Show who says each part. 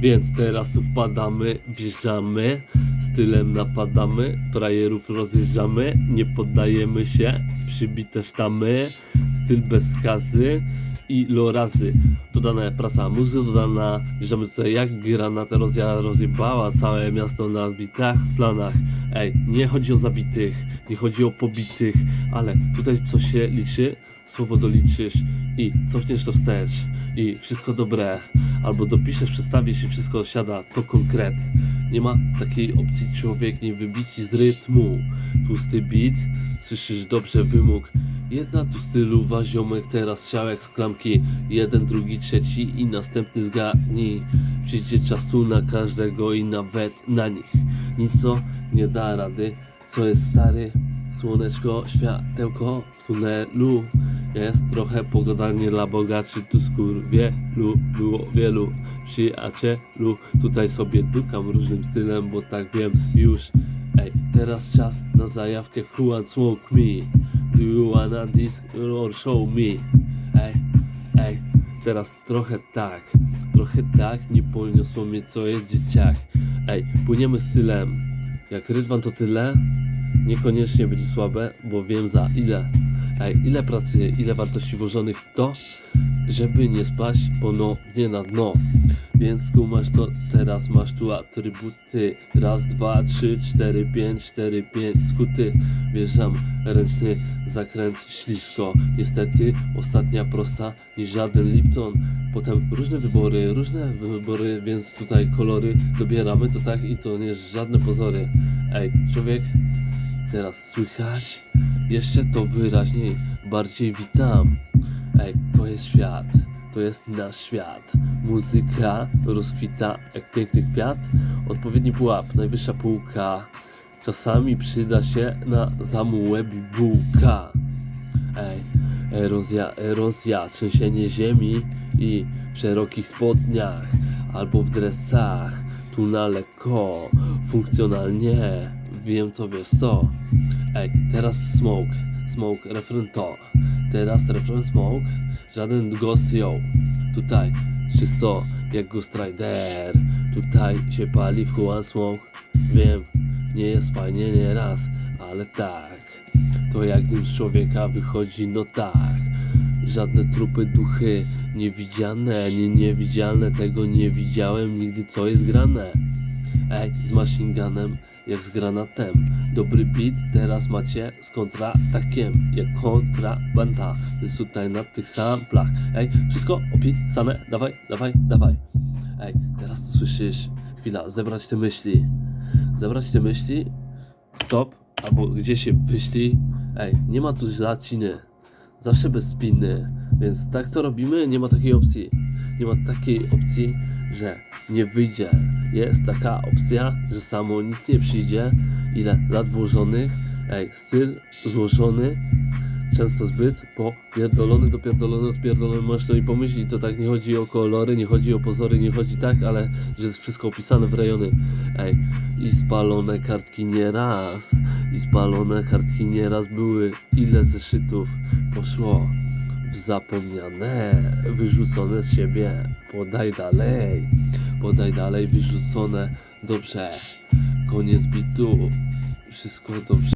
Speaker 1: Więc teraz wpadamy, wjeżdżamy, stylem napadamy, frajerów rozjeżdżamy, nie poddajemy się, przybite sztamy, styl bez i lorazy. Dodana praca mózgu, dodana, wjeżdżamy tutaj jak granat, erozja rozjebała całe miasto na bitach, planach. Ej, nie chodzi o zabitych, nie chodzi o pobitych, ale tutaj co się liczy, słowo doliczysz i cofniesz to wstecz i wszystko dobre, albo dopiszesz, przestawisz i wszystko siada, to konkret. Nie ma takiej opcji człowiek nie wybici z rytmu. Tłusty beat, słyszysz dobrze wymóg. Jedna tu styluwa ziomek teraz siał jak z klamki. Jeden, drugi, trzeci i następny zgadnij. Przyjdzie czas tu na każdego i nawet na nich. Nic to nie da rady, co jest stary? Słoneczko, światełko w tunelu Jest trochę pogoda nie dla bogaczy Tu wielu, było wielu Przyjacielu, tutaj sobie dukam różnym stylem Bo tak wiem już Ej, teraz czas na zajawkę Who and Smoke Me Do you wanna this or show me? Ej, ej, teraz trochę tak, trochę tak, nie poniosło mnie co jest dzieciak. Ej, płyniemy stylem, jak rydwan to tyle, niekoniecznie będzie słabe, bo wiem za ile. Ile pracy, ile wartości włożonych w to, żeby nie spaść ponownie na dno. Więc kumasz to, teraz masz tu atrybuty. Raz, dwa, trzy, cztery, pięć, cztery, pięć Skuty, wjeżdżam, ręczny zakręt ślisko. Niestety, ostatnia prosta niż żaden Lipton. Potem różne wybory, różne wybory, więc tutaj kolory dobieramy. To tak i to nie żadne pozory. Ej, człowiek, teraz słychać? Jeszcze to wyraźniej, bardziej witam Ej, to jest świat, to jest nasz świat. Muzyka rozkwita jak piękny kwiat. Odpowiedni pułap, najwyższa półka. Czasami przyda się na zamułę bibułka. Ej, erozja, erozja, trzęsienie ziemi i w szerokich spodniach albo w dresach. Tu na lekko, funkcjonalnie, wiem to wiesz co. Ej, teraz smoke, smoke, refren to. Teraz refren smoke, żaden ghost yo. Tutaj czysto jak Ghost Rider. Tutaj się pali w Juan Smoke. Wiem, nie jest fajnie nieraz, ale tak. To jak dym z człowieka wychodzi, no tak. Żadne trupy, duchy niewidziane, nie niewidzialne, tego nie widziałem nigdy, co jest grane. Ej, z machine gunem, jak z granatem. Dobry beat teraz macie z kontratakiem, jak kontrabanda. Więc tutaj na tych samplach. Ej, wszystko opisane, dawaj, dawaj, dawaj. Ej, teraz słyszysz, chwila, zebrać te myśli. Zebrać te myśli, stop, albo gdzie się wyśli. Ej, nie ma tu zaciny, zawsze bez spiny. Więc tak to robimy, nie ma takiej opcji. Nie ma takiej opcji, że nie wyjdzie. Jest taka opcja, że samo nic nie przyjdzie. Ile lat włożonych, ej, styl złożony, często zbyt popierdolony, dopierdolony, odpierdolony to i pomyśli, to tak nie chodzi o kolory, nie chodzi o pozory, nie chodzi tak, ale że jest wszystko opisane w rejony. Ej, i spalone kartki nieraz, i spalone kartki nieraz były, ile zeszytów poszło w zapomniane, wyrzucone z siebie, podaj dalej, podaj dalej, wyrzucone, dobrze, koniec bitu, wszystko dobrze.